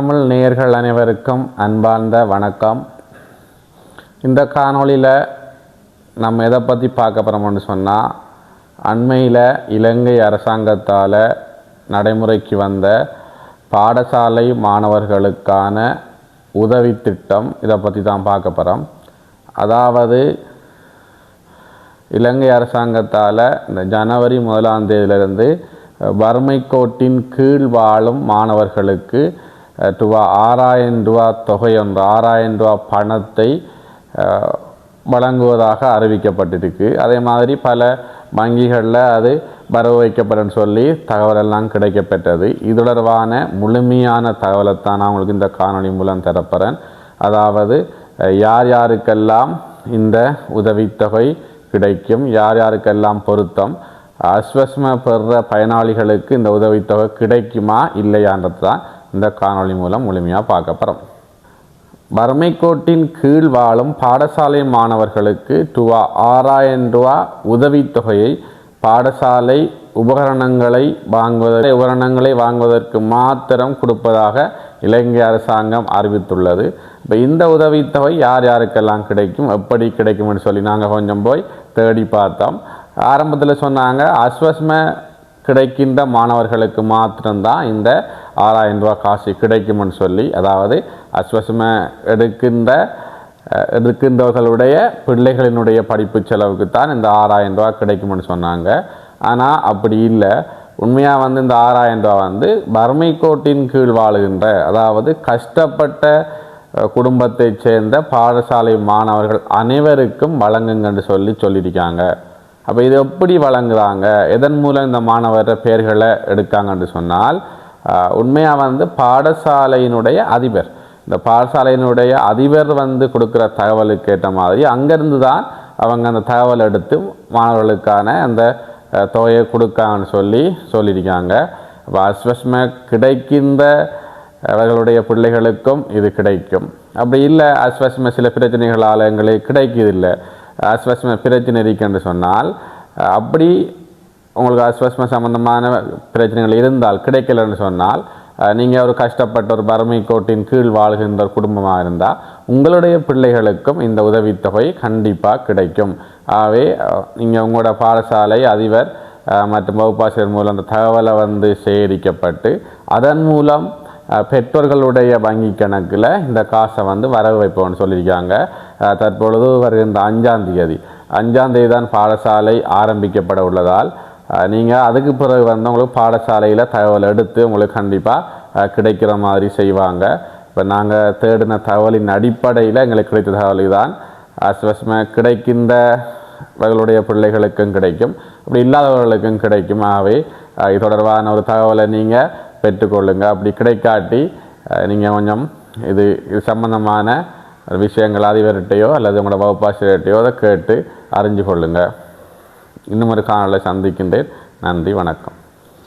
தமிழ் நேயர்கள் அனைவருக்கும் அன்பார்ந்த வணக்கம். இந்த காணொளியில் நம்ம எதை பற்றி பார்க்க போகிறோம்னு சொன்னால் அண்மையில் இலங்கை அரசாங்கத்தால் நடைமுறைக்கு வந்த பாடசாலை மாணவர்களுக்கான உதவி திட்டம் இதை பற்றி தான் பார்க்க போகிறோம் அதாவது இலங்கை அரசாங்கத்தால் இந்த ஜனவரி முதலாம் தேதியிலிருந்து வறுமை கோட்டின் கீழ் வாழும் மாணவர்களுக்கு ரூபா ஆறாயிரம் ரூபா தொகை ஒன்று ஆறாயிரம் ரூபா பணத்தை வழங்குவதாக அறிவிக்கப்பட்டிருக்கு. அதே மாதிரி பல வங்கிகளில் அது வரவு வைக்கப்படும் சொல்லி தகவலெல்லாம் கிடைக்கப்பெற்றது. இது தொடர்பான முழுமையான தகவலைத்தான் நான் உங்களுக்கு இந்த காணொளி மூலம் தரப்போகிறேன் அதாவது யார் யாருக்கெல்லாம் இந்த உதவித்தொகை கிடைக்கும் யார் யாருக்கெல்லாம் பொருத்தம் அஸ்வஸ்ம பெறுற பயனாளிகளுக்கு இந்த உதவித்தொகை கிடைக்குமா இல்லையான்றது தான் இந்த காணொளி மூலம் முழுமையாக பார்க்க போகிறோம் வறுமை கோட்டின் கீழ் வாழும் பாடசாலை மாணவர்களுக்கு ரூபா ஆறாயிரம் ரூபா உதவித்தொகையை பாடசாலை உபகரணங்களை வாங்குவதற்கு உபகரணங்களை வாங்குவதற்கு மாத்திரம் கொடுப்பதாக இலங்கை அரசாங்கம் அறிவித்துள்ளது. இப்போ இந்த உதவித்தொகை யார் யாருக்கெல்லாம் கிடைக்கும் எப்படி கிடைக்கும்னு சொல்லி நாங்கள் கொஞ்சம் போய் தேடி பார்த்தோம். ஆரம்பத்தில் சொன்னாங்க அஸ்வஸ்ம கிடைக்கின்ற மாணவர்களுக்கு மாத்திரம்தான் இந்த ஆறாயிரம் ரூபாய் காசு கிடைக்கும்னு சொல்லி அதாவது அஸ்வசம எடுக்கின்ற இருக்கின்றவர்களுடைய எடுக்கின்றவர்களுடைய பிள்ளைகளினுடைய படிப்பு செலவுக்கு தான் இந்த ஆறாயிரம் ரூபா கிடைக்கும்னு சொன்னாங்க. ஆனால் அப்படி இல்லை. உண்மையாக வந்து இந்த ஆறாயிரம் ரூபா வந்து வறுமை கோட்டின் கீழ் வாழுகின்ற அதாவது கஷ்டப்பட்ட குடும்பத்தைச் சேர்ந்த பாடசாலை மாணவர்கள் அனைவருக்கும் வழங்குங்கன்னு சொல்லி சொல்லியிருக்காங்க. அப்போ இது எப்படி வழங்குறாங்க? எதன் மூலம் இந்த மாணவர் பெயர்களை எடுக்காங்கன்னு சொன்னால் உண்மையாக வந்து பாடசாலையினுடைய அதிபர். இந்த பாடசாலையினுடைய அதிபர் வந்து கொடுக்குற தகவலுக்கு ஏற்ற மாதிரி அங்கேருந்து தான் அவங்க அந்த தகவல் எடுத்து மாணவர்களுக்கான அந்த தொகையை கொடுக்காங்கன்னு சொல்லி சொல்லியிருக்காங்க. இப்போ அஸ்வஸ்ம கிடைக்கின்ற அவர்களுடைய பிள்ளைகளுக்கும் இது கிடைக்கும். அப்படி இல்லை அஸ்வஸ்ம சில பிரச்சனைகளால் எங்களுக்கு கிடைக்குதில்லை அஸ்வஸ்ம பிரச்சனை இருக்குன்னு சொன்னால் அப்படி உங்களுக்கு அஸ்வஸ்ம சம்பந்தமான பிரச்சனைகள் இருந்தால் கிடைக்கலன்னு சொன்னால் நீங்கள் ஒரு கஷ்டப்பட்ட ஒரு வறுமை கோட்டின் கீழ் வாழ்கின்ற ஒரு குடும்பமாக இருந்தால் உங்களுடைய பிள்ளைகளுக்கும் இந்த உதவித்தொகை கண்டிப்பாக கிடைக்கும். ஆகவே நீங்கள் உங்களோட பாடசாலை அதிபர் மற்றும் வகுப்பாசிரியர் மூலம் அந்த தகவலை வந்து சேகரிக்கப்பட்டு அதன் மூலம் பெற்றோர்களுடைய வங்கி கணக்கில் இந்த காசை வந்து வரவு வைப்போம்னு சொல்லியிருக்காங்க. தற்பொழுது வருகின்ற அஞ்சாம் தேதி. அஞ்சாம் தேதி தான் பாடசாலை ஆரம்பிக்கப்பட உள்ளதால் நீங்கள் அதுக்கு பிறகு வந்து உங்களுக்கு பாடசாலையில் தகவல் எடுத்து உங்களுக்கு கண்டிப்பாக கிடைக்கிற மாதிரி செய்வாங்க. இப்போ நாங்கள் தேடின தகவலின் அடிப்படையில் எங்களுக்கு கிடைத்த தகவல் தான் கிடைக்கின்ற கிடைக்கின்றவர்களுடைய பிள்ளைகளுக்கும் கிடைக்கும். அப்படி இல்லாதவர்களுக்கும் கிடைக்கும். ஆகவே இது தொடர்பான ஒரு தகவலை நீங்கள் பெற்றுக்கொள்ளுங்க. அப்படி கிடைக்காட்டி நீங்கள் கொஞ்சம் இது இது சம்பந்தமான விஷயங்கள் அதிபர்கிட்டையோ அல்லது உங்களோட வகுப்பாசிரியர்கிட்டையோ அதை கேட்டு அறிஞ்சு கொள்ளுங்கள் இன்னும் ஒரு காலை சந்திக்கின்றேன். நன்றி வணக்கம்.